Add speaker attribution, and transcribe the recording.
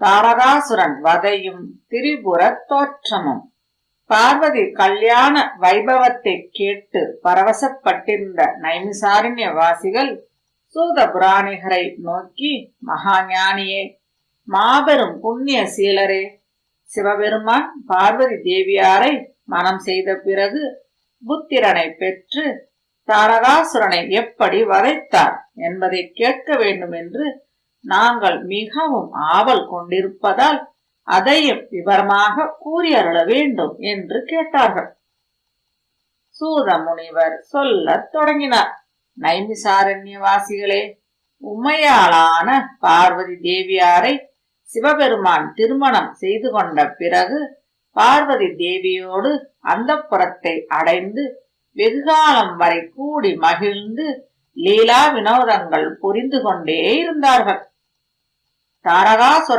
Speaker 1: தாரகாசுரன் வதையும் திரிபுர தோற்றமும். பார்வதி கல்யாண வைபவத்தை கேட்டு பரவசப்பட்டிருந்த நைமிசாரண்ய வாசிகள் சூத புராணிகரை நோக்கி மகாஞானியே மாபெரும் புண்ணிய சீலரே சிவபெருமான் பார்வதி தேவியாரை மனம் செய்த பிறகு புத்திரனை பெற்று தாரகாசுரனை எப்படி வதைத்தார் என்பதை கேட்க வேண்டும் என்று நாங்கள் மிகவும் ஆவல் கொண்டிருப்பதால் அதையும் விவரமாக கூறியருள வேண்டும் என்று கேட்டார்கள். சூத முனிவர் சொல்லத் தொடங்கினார். நைமிசாரண்யவாசிகளே உமையாளான பார்வதி தேவியாரை சிவபெருமான் திருமணம் செய்து கொண்ட பிறகு பார்வதி தேவியோடு அந்த புறத்தை அடைந்து வெகுகாலம் வரை கூடி மகிழ்ந்து லீலா வினோதங்கள் புரிந்து கொண்டே இருந்தார்கள். தாரகாசுர